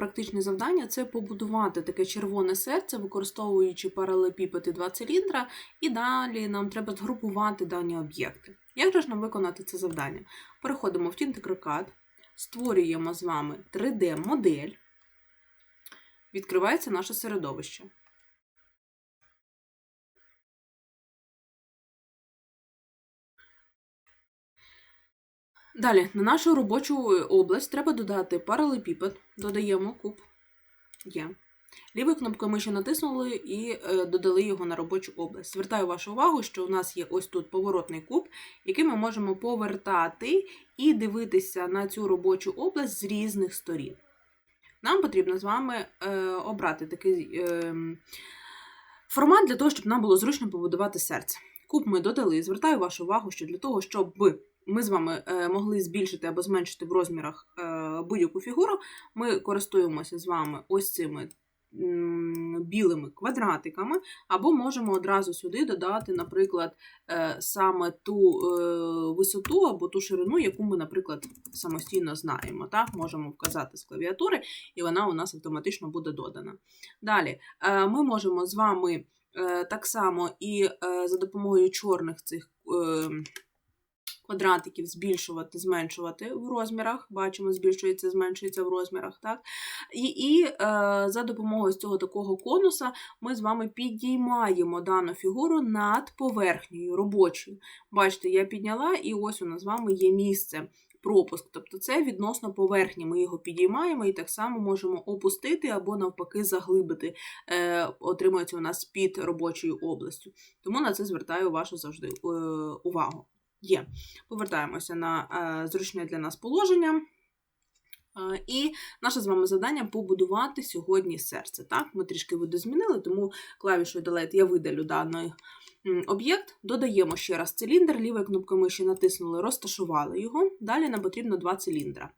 практичне завдання це побудувати таке червоне серце, використовуючи паралепіпети два циліндра, і далі нам треба згрупувати дані об'єкти. Як же ж нам виконати це завдання? Переходимо в Tinted створюємо з вами 3D-модель, відкривається наше середовище. Далі, на нашу робочу область треба додати паралепіпед, додаємо куб. Є. Лівою кнопкою миші натиснули і е, додали його на робочу область. Звертаю вашу увагу, що у нас є ось тут поворотний куб, який ми можемо повертати і дивитися на цю робочу область з різних сторін. Нам потрібно з вами е, обрати такий е, формат для того, щоб нам було зручно побудувати серце. Куб ми додали. Звертаю вашу увагу, що для того, щоб ми з вами е, могли збільшити або зменшити в розмірах е, будь-яку фігуру, ми користуємося з вами ось цими білими квадратиками, або можемо одразу сюди додати, наприклад, е, саме ту висоту або ту ширину, яку ми, наприклад, самостійно знаємо. Так? Можемо вказати з клавіатури, і вона у нас автоматично буде додана. Далі ми можемо з вами так само і за допомогою чорних цих. Квадратиків збільшувати, зменшувати в розмірах. Бачимо, збільшується, зменшується в розмірах. так? І і е, за допомогою цього такого конуса ми з вами підіймаємо дану фігуру над поверхнею робочою. Бачите, я підняла, і ось у нас з вами є місце. Пропуск, тобто це відносно поверхні, ми його підіймаємо і так само можемо опустити або навпаки заглибити, е, отримується у нас під робочою областю. Тому на це звертаю вашу завжди е, увагу. Є. Повертаємося на е, зручне для нас положення. Е, і наше з вами завдання побудувати сьогодні серце. Так, Ми трішки видозмінили, тому клавішою Delete я видалю даний об'єкт. Додаємо ще раз циліндр, лівою кнопкою миші натиснули, розташували його. Далі нам потрібно два циліндра.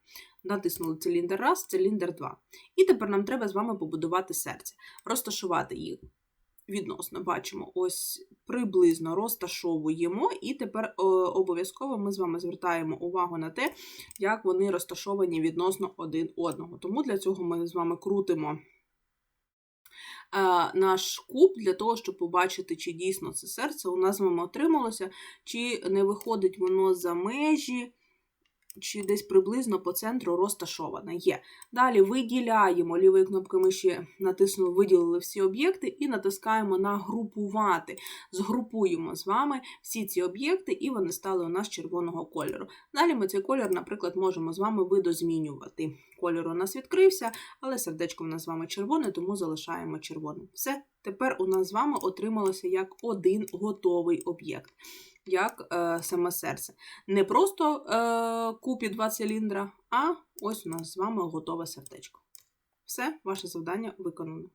Натиснули циліндр раз, циліндр два. І тепер нам треба з вами побудувати серце, розташувати їх відносно бачимо, ось приблизно розташовуємо, і тепер е, обов'язково ми з вами звертаємо увагу на те, як вони розташовані відносно один одного. Тому для цього ми з вами крутимо. Е, наш куб для того, щоб побачити, чи дійсно це серце у нас з вами отрималося, чи не виходить воно за межі чи десь приблизно по центру розташована є. Далі виділяємо лівою кнопкою миші, натиснули, виділили всі об'єкти і натискаємо на групувати. Згрупуємо з вами всі ці об'єкти, і вони стали у нас червоного кольору. Далі ми цей кольор, наприклад, можемо з вами видозмінювати. Кольор у нас відкрився, але сердечко у нас з вами червоне, тому залишаємо червоним. Все, тепер у нас з вами отрималося як один готовий об'єкт як е, саме серце. Не просто е, купі два циліндра, а ось у нас з вами готове сердечко. Все, ваше завдання виконано.